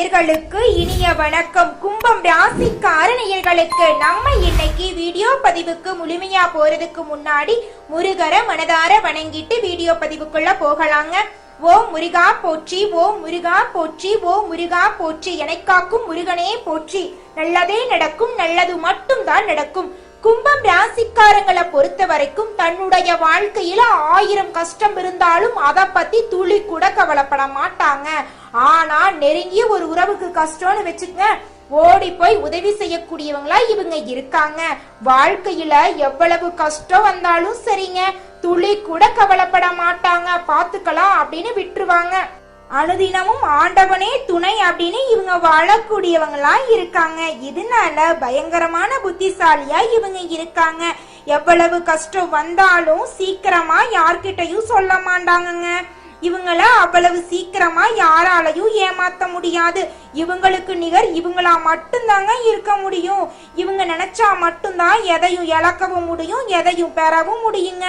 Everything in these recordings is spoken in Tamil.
நேயர்களுக்கு இனிய வணக்கம். கும்பம் ராசிக்கார நேயர்களுக்கு நம்ம இன்னைக்கு வீடியோ பதிவுக்கு முழுமையா போறதுக்கு முன்னாடி முருகரை மனதார வணங்கிட்டு வீடியோ பதிவுக்குள்ள போகலாங்க. ஓ முருகா போற்றி ஓ முருகா போற்றி ஓ முருகா போற்றி எனக்காக்கும் முருகனே போற்றி. நல்லதே நடக்கும் நல்லது மட்டும் தான் நடக்கும். கும்பம் ராசிக்காரங்களை பொறுத்த வரைக்கும் தன்னுடைய வாழ்க்கையில ஆயிரம் கஷ்டம் இருந்தாலும் அதை பத்தி துளி கூட கவலைப்பட மாட்டாங்க. ஆனா நெருங்கிய ஒரு உறவுக்கு கஷ்டம்னு வச்சுக்கங்க. ஓடி போய் உதவி செய்யக்கூடியவங்களா இவங்க இருக்காங்க. வாழ்க்கையில எவ்வளவு கஷ்டம் வந்தாலும் சரிங்க. துளி கூட கவலைப்பட மாட்டாங்க. பாத்துக்கலாம் அப்படின்னு விட்டுருவாங்க. அனுதினமும் ஆண்டவனே துணை அப்படின்னு இவங்க வாழக்கூடியவங்களா இருக்காங்க. இதனால பயங்கரமான புத்திசாலியா இவங்க இருக்காங்க. எவ்வளவு கஷ்டம் வந்தாலும் சீக்கிரமா யார்கிட்டயும் சொல்ல மாட்டாங்கங்க. இவங்கள அவ்வளவு சீக்கிரமா யாராலையும் ஏமாத்த முடியாது. இவங்களுக்கு நிகர் இவங்களா மட்டும்தாங்க இருக்க முடியும். இவங்க நினைச்சா மட்டும்தான் எதையும் இழக்கவும் முடியும் எதையும் பெறவும் முடியுங்க.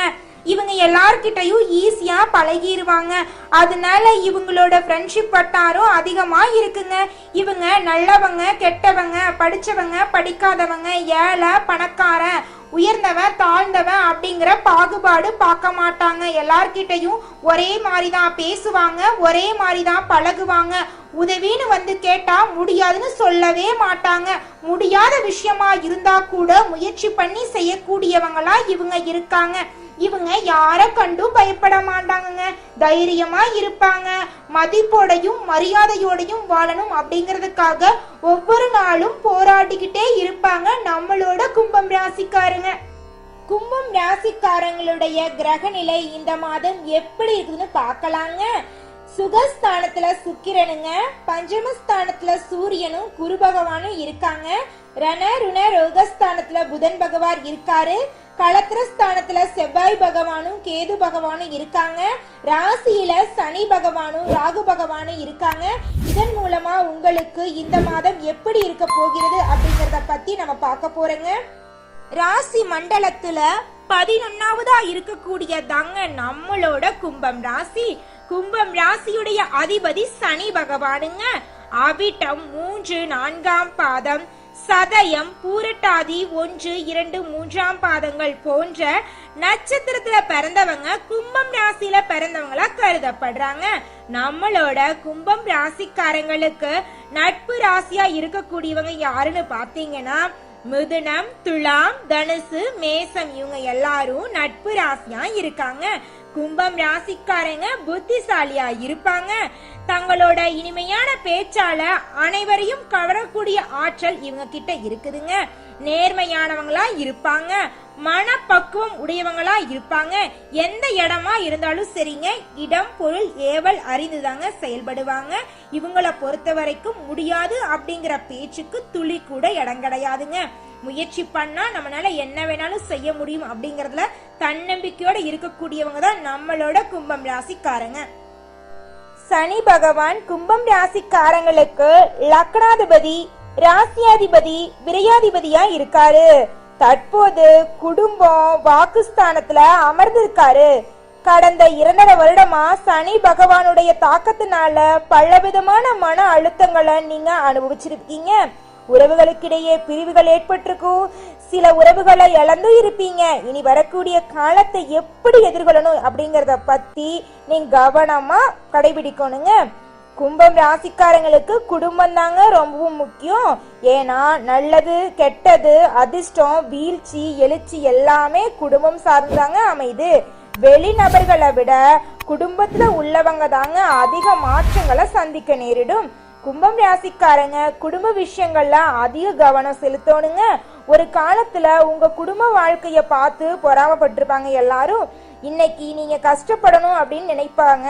இவங்க எல்லார்கிட்டையும் ஈஸியா பழகிடுவாங்க அதனால இவங்களோட ஃப்ரெண்ட்ஷிப் வட்டாரம் அதிகமா இருக்குங்க. இவங்க நல்லவங்க கெட்டவங்க படிச்சவங்க படிக்காதவங்க ஏழை பணக்காரன் உயர்ந்தவன் தாழ்ந்தவன் அப்படிங்கிற பாகுபாடு பார்க்க மாட்டாங்க. எல்லார்கிட்டையும் ஒரே மாதிரி தான் பேசுவாங்க ஒரே மாதிரி தான் பழகுவாங்க. உதவின்னு வந்து கேட்டா முடியாதுன்னு சொல்லவே மாட்டாங்க. முடியாத விஷயமா இருந்தா கூட முயற்சி பண்ணி செய்யக்கூடியவங்களா இவங்க இருக்காங்க. இவங்க யார கண்டும் பயப்பட மாட்டாங்கங்க. தைரியமா இருப்பாங்க. மதிப்போடையும் மரியாதையோடையும் வாழணும் அப்படிங்கிறதுக்காக ஒவ்வொரு நாளும் போராடிக்கிட்டே இருப்பாங்க நம்மளோட கும்பம் ராசிக்காரங்க. கும்பம் ராசிக்காரங்களுடைய கிரக நிலை இந்த மாதம் எப்படி இருக்குதுன்னு பார்க்கலாங்க. சுகஸ்தானத்துல சுக்கிரனுங்க பஞ்சமஸ்தானத்துல சூரியனும் குரு பகவானும் இருக்காங்க. ரண ருண ரோகஸ்தானத்துல புதன் பகவான் இருக்காரு. களத்திரஸ்தானத்துல செவ்வாய் பகவானும் கேது பகவானும் இருக்காங்க. ராசியில சனி பகவானும் ராகு பகவானும் இருக்காங்க. இதன் மூலமா உங்களுக்கு இந்த மாதம் எப்படி இருக்க போகிறது அப்படிங்கறத பத்தி நம்ம பார்க்க போறோங்க. ராசி மண்டலத்துல பதினொன்னாவதா இருக்கக்கூடிய தாங்க நம்மளோட கும்பம் ராசி. கும்பம் ராசியுடைய அதிபதி சனி பகவானுங்க. அவிட்டம் மூன்று நான்காம் பாதம். சதயம் பூரட்டாதி ஒன்று இரண்டு மூன்றாம் பாதங்கள் போன்ற நட்சத்திரத்துல பிறந்தவங்க கும்பம் ராசியில பிறந்தவங்களா கருதப்படுறாங்க. நம்மளோட கும்பம் ராசிக்காரங்களுக்கு நட்பு ராசியா இருக்கக்கூடியவங்க யாருன்னு பாத்தீங்கன்னா மிதுனம் துலாம் தனுசு மேசம் இவங்க எல்லாரும் நட்பு ராசியா இருக்காங்க. கும்பம் ராசிக்காரங்க புத்திசாலியா இருப்பாங்க. தங்களோட இனிமையான பேச்சால அனைவரையும் கவரக்கூடிய ஆற்றல் இவங்க கிட்ட இருக்குதுங்க. நேர்மையானவங்களா இருப்பாங்க. மனப்பக்குவம் உடையவங்களா இருப்பாங்க. எந்த இடமா இருந்தாலும் சரிங்க. இடம் பொருள் ஏவல் அறிந்துதாங்க செயல்படுவாங்க. இவங்களை பொறுத்த வரைக்கும் முடியாது அப்படிங்கிற பேச்சுக்கு துளி கூட இடம் கிடையாதுங்க. முயற்சி பண்ணா நம்மளால என்ன வேணாலும் செய்ய முடியும் அப்படிங்கறதுல தன்னம்பிக்கையோட இருக்கக்கூடியவங்க தான் நம்மளோட கும்பம் ராசிக்காரங்க. சனி பகவான் கும்பம் ராசிக்காரங்களுக்கு லக்னாதிபதி ராசியாதிபதி விரையாதிபதியா இருக்காரு. தற்போது குடும்பம் வாக்குஸ்தானத்துல அமர்ந்திருக்காரு. கடந்த இரண்டரை வருடமா சனி பகவானுடைய தாக்கத்தினால பலவிதமான மன அழுத்தங்களை நீங்க அனுபவிச்சிருக்கீங்க. உறவுகளுக்கிடையே பிரிவுகள் ஏற்பட்டிருக்கும் சில உறவுகளை இழந்தும் இருப்பீங்க. இனி வரக்கூடிய காலத்தை எப்படி எதிர்கொள்ளணும் அப்படிங்கறத பத்தி நீங்கள் கவனமா கடைபிடிக்கணுங்க. கும்பம் ராசிக்காரங்களுக்கு குடும்பம் தாங்க ரொம்பவும் முக்கியம். ஏன்னா நல்லது கெட்டது அதிர்ஷ்டம் வீழ்ச்சி எழுச்சி எல்லாமே குடும்பம் சார்ந்தாங்க அமைது வெளிநபர்களை விட குடும்பத்துல உள்ளவங்க தாங்க அதிக மாற்றங்களை சந்திக்க நேரிடும். கும்பம் ராசிக்காரங்க குடும்ப விஷயங்கள்ல அதிக கவனம் செலுத்தணுங்க. ஒரு காலத்துல உங்க குடும்ப வாழ்க்கைய பார்த்து பொறாமப்பட்டிருப்பாங்க எல்லாரும். இன்னைக்கு நீங்க கஷ்டப்படணும் அப்படின்னு நினைப்பாங்க.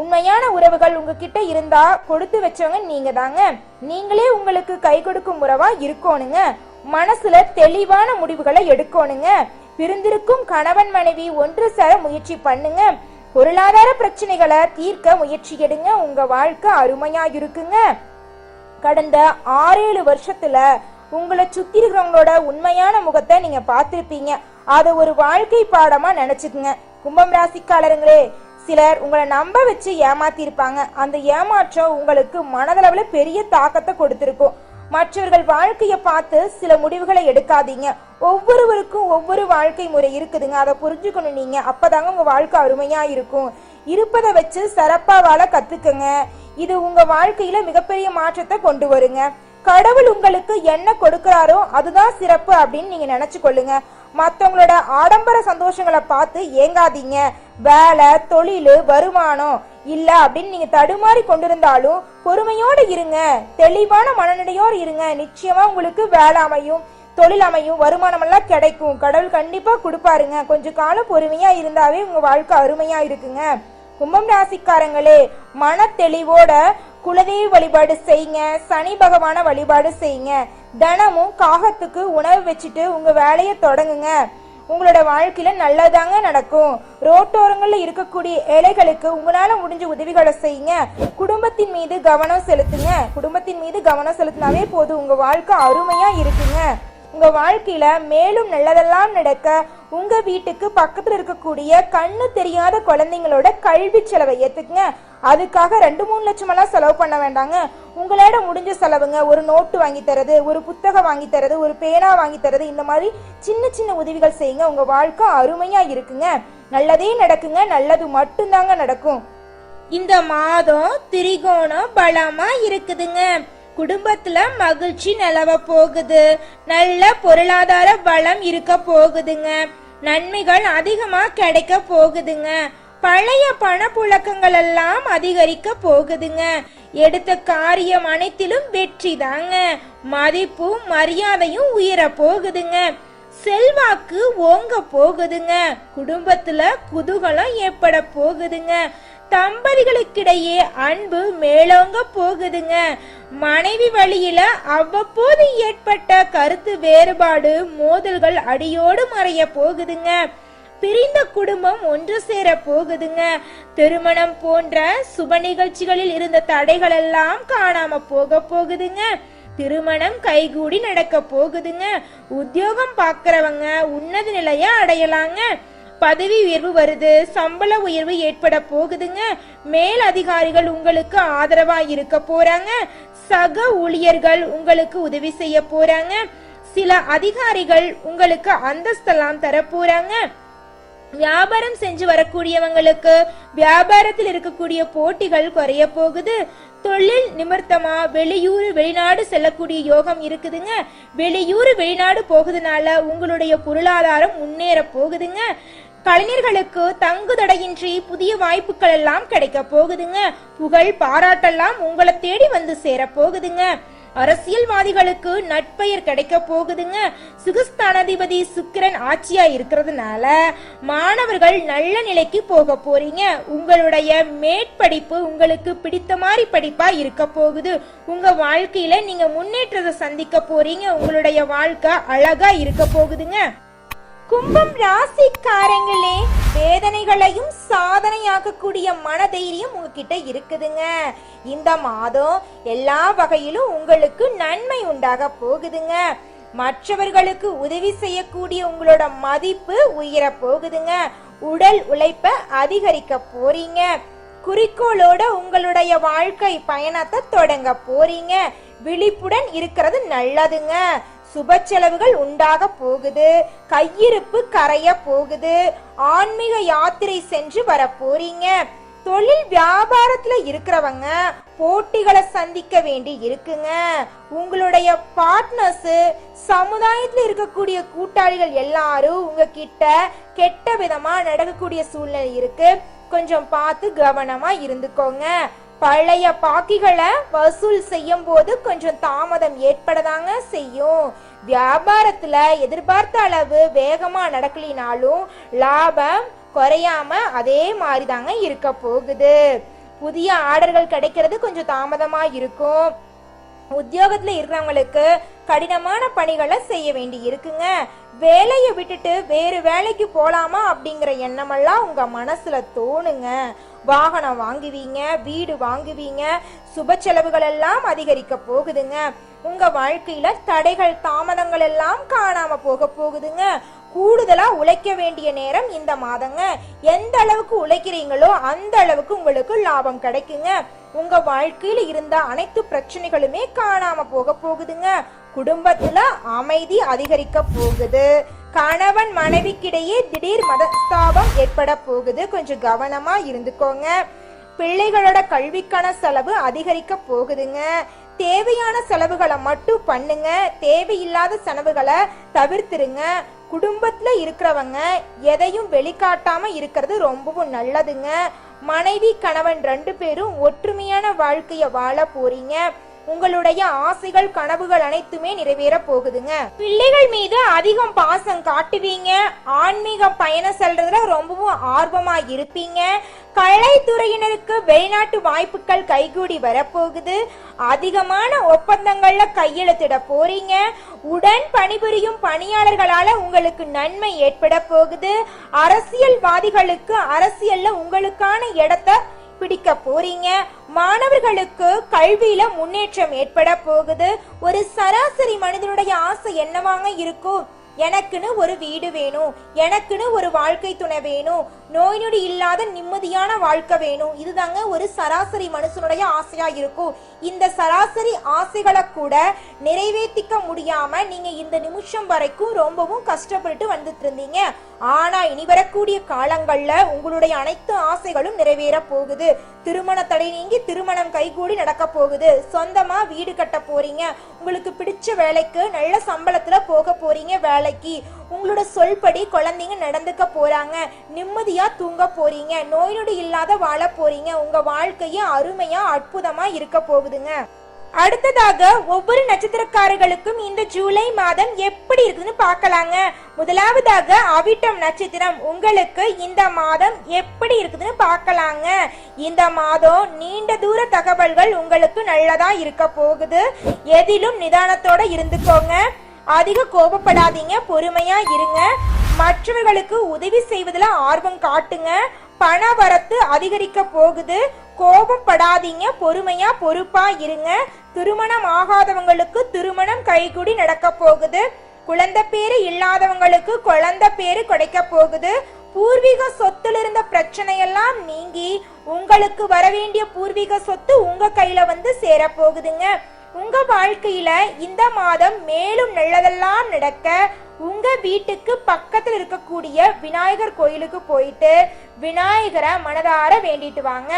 உண்மையான உறவுகள் உங்ககிட்ட இருந்தா கொடுத்து வச்சவங்க நீங்க தாங்க நீங்களே உங்களுக்கு கை கொடுக்கும் உறவா இருக்கணுங்க. மனசுல தெளிவான முடிவுகளை எடுக்கணுங்க. பிரிந்திருக்கும் கணவன் மனைவி ஒன்று சேர முயற்சி பண்ணுங்க. பொருளாதார பிரச்சனைகளை தீர்க்க முயற்சி எடுங்க உங்க வாழ்க்கை அருமையா இருக்குங்க கடந்த ஆறேழு வருஷத்துல உங்களை சுத்தி இருக்கிறவங்களோட உண்மையான முகத்தை நீங்க பார்த்துருப்பீங்க. அதை ஒரு வாழ்க்கை பாடமா நினைச்சுக்குங்க. கும்பம் ராசிக்காரருங்களே சிலர் உங்களை நம்ப வச்சு ஏமாத்திருப்பாங்க அந்த ஏமாற்றம் உங்களுக்கு மனதளவில் பெரிய தாக்கத்தை கொடுத்துருக்கும். மற்றவர்கள் வாழ்க்கையை பார்த்து சில முடிவுகளை எடுக்காதீங்க. ஒவ்வொருவருக்கும் ஒவ்வொரு வாழ்க்கை முறை இருக்குதுங்க. அதை புரிஞ்சுக்கணும் நீங்க. அப்பதாங்க உங்க வாழ்க்கை அருமையா இருக்கும். இருப்பதை வச்சு சிறப்பா வாழ கத்துக்கங்க. இது உங்க வாழ்க்கையில மிகப்பெரிய மாற்றத்தை கொண்டு வருங்க. கடவுள் உங்களுக்கு என்ன கொடுக்குறாரோ அதுதான் சிறப்பு அப்படின்னு நீங்க நினைச்சு கொள்ளுங்க. மற்றவங்களோட ஆடம்பர சந்தோஷங்களை பார்த்து ஏங்காதீங்க. வேலை தொழில் வருமானம் இல்ல அப்படின்னு நீங்க தடுமாறி கொண்டிருந்தாலும் பொறுமையோடு இருங்க. தெளிவான மனநிலையோடு இருங்க. நிச்சயமா உங்களுக்கு வேலை அமையும். தொழில் அமையும் வருமானம் எல்லாம் கிடைக்கும். கடவுள் கண்டிப்பா கொடுப்பாருங்க. கொஞ்சம் காலம் பொறுமையா இருந்தாவே உங்க வாழ்க்கை அருமையா இருக்குங்க. கும்பம் ராசிக்காரங்களே மன தெளிவோட குலதெய்வ வழிபாடு செய்யுங்க. சனி பகவான வழிபாடு செய்யுங்க. தினமும் காகத்துக்கு உணவு வச்சுட்டு உங்க வேலையை தொடங்குங்க. உங்களோட வாழ்க்கையில நல்லதாங்க நடக்கும். ரோட்டோரங்களில் இருக்கக்கூடிய ஏழைகளுக்கு உங்களால முடிஞ்ச உதவிகளை செய்யுங்க. குடும்பத்தின் மீது கவனம் செலுத்துங்க. குடும்பத்தின் மீது கவனம் செலுத்தினாவே போதும். உங்க வாழ்க்கை அருமையா இருக்குங்க. உங்க வாழ்க்கையில மேலும் நல்லதெல்லாம் நடக்க உங்க வீட்டுக்கு பக்கத்துல இருக்கக்கூடிய கண்ணு தெரியாத குழந்தைங்களோட கல்வி செலவை ஏத்துக்குங்க. அதுக்காக ரெண்டு மூணு லட்சம் எல்லாம் செலவு பண்ண வேண்டாங்க. உங்களோட முடிஞ்ச செலவுங்க ஒரு நோட்டு வாங்கி தரது ஒரு புத்தகம் வாங்கி தரது ஒரு பேனா வாங்கி தரது இந்த மாதிரி சின்ன சின்ன உதவிகள் செய்யுங்க. உங்க வாழ்க்கை அருமையா இருக்குங்க. நல்லதே நடக்குங்க. நல்லது மட்டும்தாங்க நடக்கும். இந்த மாதம் திரிகோணம் பலமா இருக்குதுங்க. குடும்பத்துல மகிழ்ச்சி நிலவ போகுது. நல்ல பொருளாதார பலம் இருக்க போகுதுங்க. நன்மைகள் அதிகமா கிடைக்க போகுதுங்க. பழைய பணப்புழக்கங்கள் எல்லாம் அதிகரிக்க போகுதுங்க. எடுத்த காரியம் அனைத்திலும் வெற்றி தாங்க. மதிப்பும் மரியாதையும் உயர போகுதுங்க. செல்வாக்கு ஓங்க போகுதுங்க. குடும்பத்துல குதூகலம் ஏற்பட போகுதுங்க. தம்பதிகளுக்கிடையே அன்பு மேலோங்க போகுதுங்க. மனைவி வழியில அவ்வப்போது ஏற்பட்ட கருத்து வேறுபாடு மோதல்கள் அடியோடு மறைய போகுதுங்க. பிரிந்த குடும்பம் ஒன்று சேர போகுதுங்க. திருமணம் போன்ற சுப நிகழ்ச்சிகளில் இருந்த தடைகள் எல்லாம் காணாம போக போகுதுங்க. திருமணம் கைகூடி நடக்க போகுதுங்க. உத்தியோகம் பாக்குறவங்க உன்னத நிலைய அடையலாங்க. பதவி உயர்வு வருது சம்பள உயர்வு ஏற்பட போகுதுங்க. மேல் அதிகாரிகள் உங்களுக்கு ஆதரவா இருக்க போறாங்க. சக ஊழியர்கள் உங்களுக்கு உதவி செய்ய போறாங்க. சில அதிகாரிகள் உங்களுக்கு அந்தஸ்தெல்லாம் தர போறாங்க. வியாபாரம் செஞ்சு வரக்கூடியவங்களுக்கு வியாபாரத்தில் இருக்கக்கூடிய போட்டிகள் குறைய போகுது. தொழில் நிமித்தமா வெளியூர் வெளிநாடு செல்லக்கூடிய யோகம் இருக்குதுங்க. வெளியூர் வெளிநாடு போகுதுனால உங்களுடைய பொருளாதாரம் முன்னேற போகுதுங்க. கலைஞர்களுக்கு தங்கு தடையின்றி புதிய வாய்ப்புகள் எல்லாம் கிடைக்க போகுதுங்க. புகழ் பாராட்டெல்லாம் உங்களை தேடி வந்து சேர போகுதுங்க. அரசியல்வாதிகளுக்கு நட்பெயர் கிடைக்க போகுதுங்க. சுகஸ்தானாதிபதி சுக்கிரன் ஆட்சியா இருக்கிறதுனால மாணவர்கள் நல்ல நிலைக்கு போக போறீங்க. உங்களுடைய மேற்படிப்பு உங்களுக்கு பிடித்த மாதிரி படிப்பா இருக்க போகுது. உங்க வாழ்க்கையில நீங்க முன்னேற்றத்தை சந்திக்க போறீங்க. உங்களுடைய வாழ்க்கை அழகா இருக்க போகுதுங்க. கும்பம் ராசிக்காரங்களே வேதனைகளையும் சாதனையாக்கக்கூடிய மனதைரியம் உங்ககிட்ட இருக்குதுங்க. இந்த மாதம் எல்லா வகையிலும் உங்களுக்கு நன்மை உண்டாக போகுதுங்க. மற்றவர்களுக்கு உதவி செய்யக்கூடிய உங்களோட மதிப்பு உயர போகுதுங்க. உடல் உழைப்ப அதிகரிக்க போறீங்க. குறிக்கோளோட உங்களுடைய வாழ்க்கை பயணத்தை தொடங்க போறீங்க. விழிப்புடன் இருக்கிறது நல்லதுங்க. சுப செலவுகள் உண்டாக போகுது. கையிருப்பு கரைய போகுது. ஆன்மீக யாத்திரை சென்று வர போறீங்க. தொழில் வியாபாரத்துல இருக்கிறவங்க போட்டிகளை சந்திக்க வேண்டி இருக்குங்க. உங்களுடைய பார்ட்னர்ஸ் சமுதாயத்துல இருக்கக்கூடிய கூட்டாளிகள் எல்லாரும் உங்ககிட்ட கெட்ட விதமா நடக்கக்கூடிய சூழ்நிலை இருக்கு. கொஞ்சம் பார்த்து கவனமா இருந்துக்கோங்க. பழைய பாக்கிகளை வசூல் செய்யும் போது கொஞ்சம் தாமதம் ஏற்படதாங்க செய்யும். வியாபாரத்துல எதிர்பார்த்த அளவு வேகமா நடக்கலினாலும் லாபம் குறையாம அதே மாதிரி தாங்க இருக்க போகுது. புதிய ஆர்டர்கள் கிடைக்கிறது கொஞ்சம் தாமதமா இருக்கும். உத்தியோகத்துல இருக்கிறவங்களுக்கு கடினமான பணிகளை செய்ய வேண்டி இருக்குங்க. வேலையை விட்டுட்டு வேறு வேலைக்கு போகலாமா அப்படிங்கிற எண்ணமெல்லாம் உங்க மனசுல தோணுங்க. வாகனம் வாங்குவீங்க வீடு வாங்குவீங்க சுப செலவுகள் எல்லாம் அதிகரிக்க போகுதுங்க. உங்க வாழ்க்கையில தடைகள் தாமதங்கள் எல்லாம் காணாம போக போகுதுங்க. கூடுதலா உழைக்க வேண்டிய நேரம் இந்த மாதங்க. எந்த அளவுக்கு உழைக்கிறீங்களோ அந்த அளவுக்கு உங்களுக்கு லாபம் கிடைக்குங்க. உங்க வாழ்க்கையில் இருந்த அனைத்து பிரச்சனைகளுமே காணாம போக போகுதுங்க. குடும்பத்துல அமைதி அதிகரிக்க போகுது. கணவன் மனைவிக்கிடையே திடீர் மதஸ்தாபம் ஏற்பட போகுது. கொஞ்சம் கவனமா இருந்துக்கோங்க. பிள்ளைகளோட கல்விக்கான செலவு அதிகரிக்க போகுதுங்க. தேவையான செலவுகளை மட்டும் பண்ணுங்க. தேவையில்லாத செலவுகளை தவிர்த்துருங்க. குடும்பத்துல இருக்கிறவங்க எதையும் வெளிக்காட்டாம இருக்கிறது ரொம்பவும் நல்லதுங்க. மனைவி கணவன் ரெண்டு பேரும் ஒற்றுமையான வாழ்க்கைய வாழ போறீங்க. உங்களுடைய ஆசைகள் கனவுகள் அனைத்துமே நிறைவேற போகுதுங்க. பிள்ளைகள் மீது அதிகம் பாசம் காட்டுவீங்க. ஆன்மீக பயணம் செல்றதுல ரொம்பவும் ஆர்வமா இருப்பீங்க. கலைத்துறையினருக்கு வெளிநாட்டு வாய்ப்புகள் கைகூடி வரப்போகுது அதிகமான ஒப்பந்தங்கள்ல கையெழுத்திட போறீங்க. உடன் பணிபுரியும் பணியாளர்களால உங்களுக்கு நன்மை ஏற்பட போகுது. அரசியல்வாதிகளுக்கு அரசியல்ல உங்களுக்கான இடத்தை பிடிக்க போறீங்க? மாணவர்களுக்கு கல்வியில முன்னேற்றம் ஏற்பட போகுது. ஒரு சராசரி மனிதனுடைய ஆசை என்னவாங்க இருக்கும்? எனக்குன்னு ஒரு வீடு வேணும் எனக்குன்னு ஒரு வாழ்க்கை துணை வேணும் நோய் நொடி இல்லாத நிம்மதியான வாழ்க்கை வேணும். இதுதாங்க ஒரு சராசரி மனுஷனுடைய ஆசையா இருக்கும். இந்த சராசரி ஆசைகளை கூட நிறைவேற்றிக்க முடியாம நீங்க இந்த நிமிஷம் வரைக்கும் ரொம்பவும் கஷ்டப்பட்டு வந்துட்டு இருந்தீங்க. ஆனா இனி வரக்கூடிய காலங்கள்ல உங்களுடைய அனைத்து ஆசைகளும் நிறைவேற போகுது. திருமண தடை நீங்கி திருமணம் கைகூடி நடக்க போகுது. சொந்தமா வீடு கட்ட போறீங்க. உங்களுக்கு பிடிச்ச வேலைக்கு நல்ல சம்பளத்துல போக போறீங்க. வேலைக்கு உங்களோட சொல்படி குழந்தைங்க நடந்துக்க போறாங்க. நிம்மதியா தூங்க போறீங்க. நோய் நொடி இல்லாத வாழ போறீங்க. உங்க வாழ்க்கையும் அருமையா அற்புதமா இருக்க போகுதுங்க. அடுத்ததாக ஒவ்வொரு நட்சத்திரக்காரர்களுக்கும் இந்த ஜூலை மாதம் எப்படி இருக்குதுன்னு பார்க்கலாங்க. முதலாவதாக அவிட்டம் நட்சத்திரம். உங்களுக்கு இந்த மாதம் எப்படி இருக்குதுன்னு பார்க்கலாங்க. இந்த மாதம் நீண்ட தூர தகவல்கள் உங்களுக்கு நல்லதா இருக்க போகுது. எதிலும் நிதானத்தோட இருந்துக்கோங்க. அதிக கோபப்படாதீங்க பொறுமையா இருங்க. மற்றவர்களுக்கு உதவி செய்வதில் ஆர்வம் காட்டுங்க. பண வரத்து அதிகரிக்க போகுது. கோபப்படாதீங்க பொறுமையா பொறுப்பா இருங்க. திருமணம் ஆகாதவங்களுக்கு திருமணம் கைகூடி நடக்க போகுது. குழந்தை பேரு இல்லாதவங்களுக்கு குழந்தை பேரு கிடைக்க போகுது. பூர்வீக சொத்துல இருந்த பிரச்சனையெல்லாம் நீங்கி உங்களுக்கு வர வேண்டிய பூர்வீக சொத்து உங்க கையில வந்து சேர போகுதுங்க உங்க வாழ்க்கையில இந்த மாதம் மேலும் நல்லதெல்லாம் நடக்க உங்க வீட்டுக்கு பக்கத்துல இருக்கக்கூடிய விநாயகர் கோயிலுக்கு போயிட்டு விநாயகரை மனதார வேண்டிட்டு வாங்க.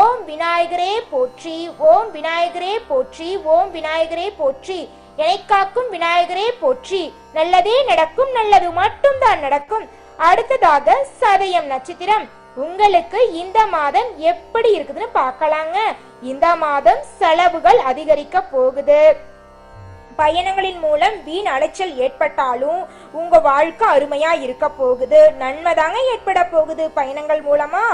ஓம் விநாயகரே போற்றி ஓம் விநாயகரே போற்றி ஓம் விநாயகரே போற்றி. என்னை காக்கும் விநாயகரே போற்றி. நல்லதே நடக்கும் நல்லது மட்டும்தான் நடக்கும். அடுத்ததாக சதயம் நட்சத்திரம். உங்களுக்கு இந்த மாதம் எப்படி இருக்குதுன்னு பார்க்கலாங்க. இந்த மாதம் செலவுகள் அதிகரிக்க போகுது. பயணங்களின் மூலம் வீண் அலைச்சல் ஏற்பட்டாலும் உங்க வாழ்க்கை அருமையா இருக்க போகுது. நன்மைதாங்க ஏற்பட போகுது. பயணங்கள் மூலமா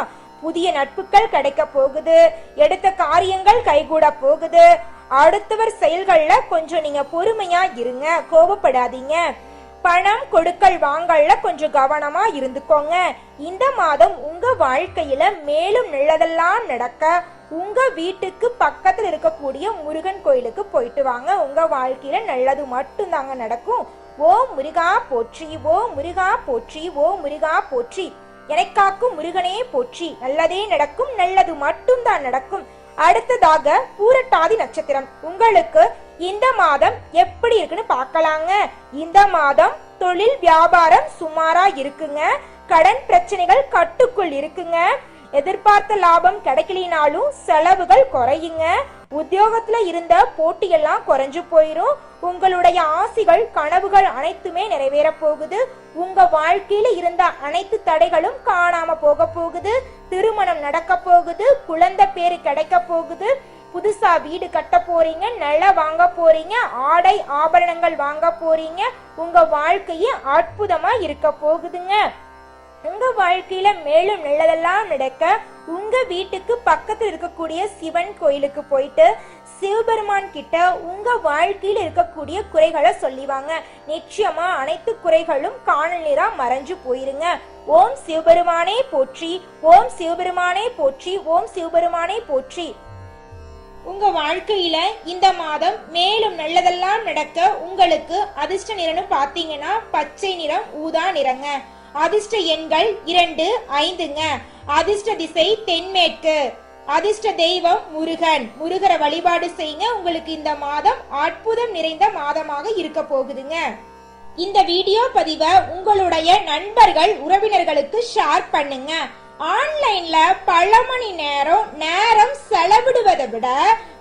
புதிய நட்புகள் கிடைக்க போகுது. எடுத்த காரியங்கள் கைகூட போகுது. அடுத்தவர் செயல்கள்ல கொஞ்சம் நீங்க பொறுமையா இருங்க. கோபப்படாதீங்க பணம் கொடுக்கல் வாங்கல்ல கொஞ்சம் கவனமா இருந்துக்கோங்க. இந்த மாதம் உங்க வாழ்க்கையில மேலும் நல்லதெல்லாம் நடக்க உங்க வீட்டுக்கு பக்கத்துல இருக்கக்கூடிய முருகன் கோயிலுக்கு போயிட்டு வாங்க. உங்க வாழ்க்கையில நல்லது மட்டும்தாங்க நடக்கும். ஓ முருகா போற்றி ஓ முருகா போற்றி ஓ முருகா போற்றி. எனக்காக்கும் முருகனே போற்றி. நல்லதே நடக்கும் நல்லது மட்டும்தான் நடக்கும். அடுத்ததாக பூரட்டாதி நட்சத்திரம். உங்களுக்கு இந்த மாதம் எப்படி இருக்குன்னு பார்க்கலாங்க. இந்த மாதம் தொழில் வியாபாரம் சுமாரா இருக்குங்க. கடன் பிரச்சனைகள் கட்டுக்குள் இருக்குங்க. எதிர்பார்த்த லாபம் கிடைக்கலினாலும் செலவுகள் குறையுங்க. உத்தியோகத்துல இருந்த போட்டியெல்லாம் குறைஞ்சு போயிரும். உங்களுடைய ஆசைகள் கனவுகள் அனைத்துமே நிறைவேற போகுது. உங்க வாழ்க்கையில இருந்த அனைத்து தடைகளும் காணாம போக போகுது. திருமணம் நடக்க போகுது. குழந்தை பேரு கிடைக்க போகுது. புதுசா வீடு கட்ட போறீங்க நில வாங்க போறீங்க ஆடை ஆபரணங்கள் வாங்க போறீங்க உங்க வாழ்க்கையே அற்புதமா இருக்க போகுதுங்க. உங்க வாழ்க்கையில மேலும் நல்லதெல்லாம் நடக்க உங்க வீட்டுக்கு பக்கத்துல இருக்கக்கூடிய சிவன் கோயிலுக்கு போயிட்டு சிவபெருமான் கிட்ட உங்க வாழ்க்கையில இருக்கக்கூடிய குறைகளை சொல்லிவாங்க. நிச்சயமா அனைத்து குறைகளும் காணல் நீரா மறைஞ்சு போயிருங்க. ஓம் சிவபெருமானே போற்றி ஓம் சிவபெருமானே போற்றி ஓம் சிவபெருமானே போற்றி. உங்க வாழ்க்கையில இந்த மாதம் மேலும் நல்லதெல்லாம் நடக்க உங்களுக்கு அதிர்ஷ்ட நிறம்னு பாத்தீங்கன்னா பச்சை நிறம் ஊதா நிறங்க. அதிர்ஷ்ட எண்கள் இரண்டு ஐந்துங்க. அதிர்ஷ்ட திசை தென்மேற்கு. அதிர்ஷ்ட தெய்வம் முருகன். முருகரை வழிபாடு செய்யுங்க. உங்களுக்கு இந்த மாதம் அற்புதம் நிறைந்த மாதமாக இருக்க போகுதுங்க. இந்த வீடியோ பதிவை உங்களுடைய நண்பர்கள் உறவினர்களுக்கு ஷேர் பண்ணுங்க. ஆன்லைன்ல பல மணி நேரம் நேரம் செலவிடுவதை விட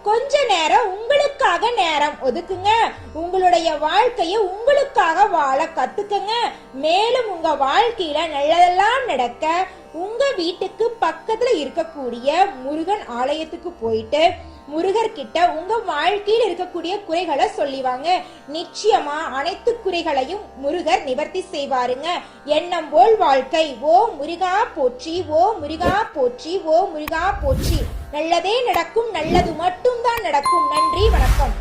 கொஞ்ச நேரம் உங்களுக்காக நேரம் ஒதுக்குங்க. உங்களுடைய வாழ்க்கையை உங்களுக்காக வாழ கத்துக்கங்க. மேலும் உங்க வாழ்க்கையில நல்லதெல்லாம் நடக்க உங்க வீட்டுக்கு பக்கத்துல இருக்கக்கூடிய முருகன் ஆலயத்துக்கு போயிட்டு முருகர் கிட்ட உங்க வாழ்க்கையில் இருக்கக்கூடிய குறைகளை சொல்லிவாங்க. நிச்சயமா அனைத்து குறைகளையும் முருகர் நிவர்த்தி செய்வாருங்க. எண்ணம் போல் வாழ்க்கை. ஓ முருகா போற்றி ஓ முருகா போற்றி ஓ முருகா போற்றி. நல்லதே நடக்கும் நல்லது மட்டும்தான் நடக்கும். நன்றி வணக்கம்.